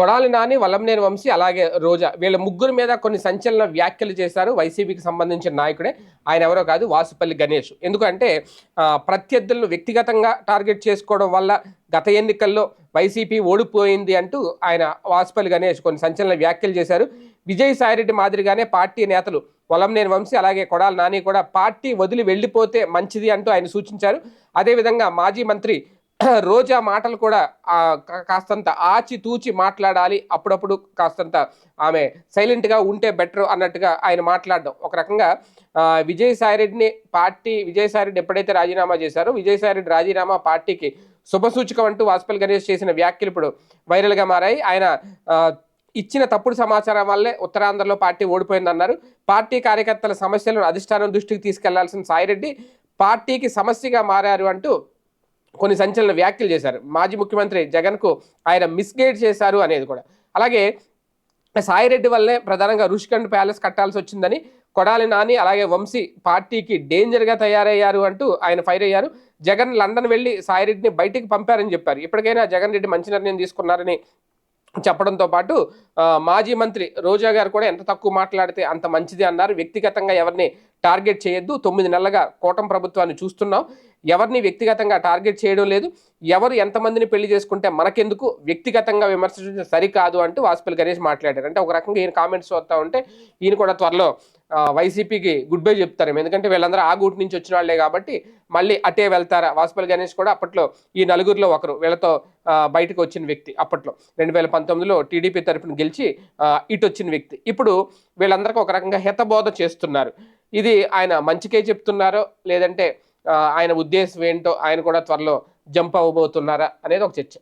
కొడాలి నాని వల్లంనేని వంశీ అలాగే రోజా. వీళ్ళ ముగ్గురు మీద కొన్ని సంచలన వ్యాఖ్యలు చేశారు వైసీపీకి సంబంధించిన నాయకుడే. ఆయన ఎవరో కాదు వాసుపల్లి గణేష్. ఎందుకంటే ప్రత్యర్థులను వ్యక్తిగతంగా టార్గెట్ చేసుకోవడం వల్ల గత ఎన్నికల్లో వైసీపీ ఓడిపోయింది అంటూ ఆయన వాసుపల్లి గణేష్ కొన్ని సంచలన వ్యాఖ్యలు చేశారు. విజయసాయిరెడ్డి మాదిరిగానే పార్టీ నేతలు వలంనేని వంశీ అలాగే కొడాలి నాని కూడా పార్టీ వదిలి వెళ్ళిపోతే మంచిది అంటూ ఆయన సూచించారు. అదేవిధంగా మాజీ మంత్రి రోజా మాటలు కూడా కాస్తంత ఆచి తూచి మాట్లాడాలి. అప్పుడప్పుడు కాస్తంత ఆమె సైలెంట్గా ఉంటే బెటర్ అన్నట్టుగా ఆయన మాట్లాడడం. ఒక రకంగా విజయసాయిరెడ్డిని పార్టీ విజయసాయిరెడ్డి ఎప్పుడైతే రాజీనామా చేశారో విజయసాయిరెడ్డి రాజీనామా పార్టీకి శుభసూచకం అంటూ వాజ్పేయి గణేష్ చేసిన వ్యాఖ్యలు ఇప్పుడు వైరల్గా మారాయి. ఆయన ఇచ్చిన తప్పుడు సమాచారం వల్లే ఉత్తరాంధ్రలో పార్టీ ఓడిపోయిందన్నారు. పార్టీ కార్యకర్తల సమస్యలను అధిష్టానం దృష్టికి తీసుకెళ్ళాల్సిన సాయిరెడ్డి పార్టీకి సమస్యగా మారారు అంటూ కొన్ని సంచలన వ్యాఖ్యలు చేశారు. మాజీ ముఖ్యమంత్రి జగన్కు ఆయన మిస్గైడ్ చేశారు అనేది కూడా. అలాగే సాయిరెడ్డి వల్లే ప్రధానంగా రుషికండ్ ప్యాలెస్ కట్టాల్సి వచ్చిందని కొడాలి నాని అలాగే వంశీ పార్టీకి డేంజర్గా తయారయ్యారు అంటూ ఆయన ఫైర్ అయ్యారు. జగన్ లండన్ వెళ్ళి సాయిరెడ్డిని బయటికి పంపారని చెప్పారు. ఇప్పటికైనా జగన్ రెడ్డి మంచి నిర్ణయం తీసుకున్నారని చెప్పడంతో పాటు మాజీ మంత్రి రోజా గారు కూడా ఎంత తక్కువ మాట్లాడితే అంత మంచిది అన్నారు. వ్యక్తిగతంగా ఎవరిని టార్గెట్ చేయొద్దు. తొమ్మిది నెలలుగా కూటమి ప్రభుత్వాన్ని చూస్తున్నాం. ఎవరిని వ్యక్తిగతంగా టార్గెట్ చేయడం లేదు. ఎవరు ఎంతమందిని పెళ్ళి చేసుకుంటే మనకెందుకు? వ్యక్తిగతంగా విమర్శించడం సరికాదు అంటూ వాసుపల్లి గణేష్ మాట్లాడారు. అంటే ఒక రకంగా ఈయన కామెంట్స్ వస్తూ ఉంటే ఈయన కూడా త్వరలో వైసీపీకి గుడ్ బై చెప్తారు ఎందుకంటే వీళ్ళందరూ ఆ గూటి నుంచి వచ్చిన వాళ్ళే కాబట్టి మళ్ళీ అటే వెళ్తారా? వాసుపల్లి గణేష్ కూడా అప్పట్లో ఈ నలుగురిలో ఒకరు వీళ్ళతో బయటకు వచ్చిన వ్యక్తి అప్పట్లో. రెండు వేల పంతొమ్మిదిలో టీడీపీ తరపున గెలిచి ఇటు వచ్చిన వ్యక్తి. ఇప్పుడు వీళ్ళందరికీ ఒక రకంగా హితబోధ చేస్తున్నారు. ఇది ఆయన మంచికే చెప్తున్నారో లేదంటే ఆయన ఉద్దేశం ఏంటో ఆయన కూడా త్వరలో జంప్ అవ్వబోతున్నారా అనేది ఒక చర్చ.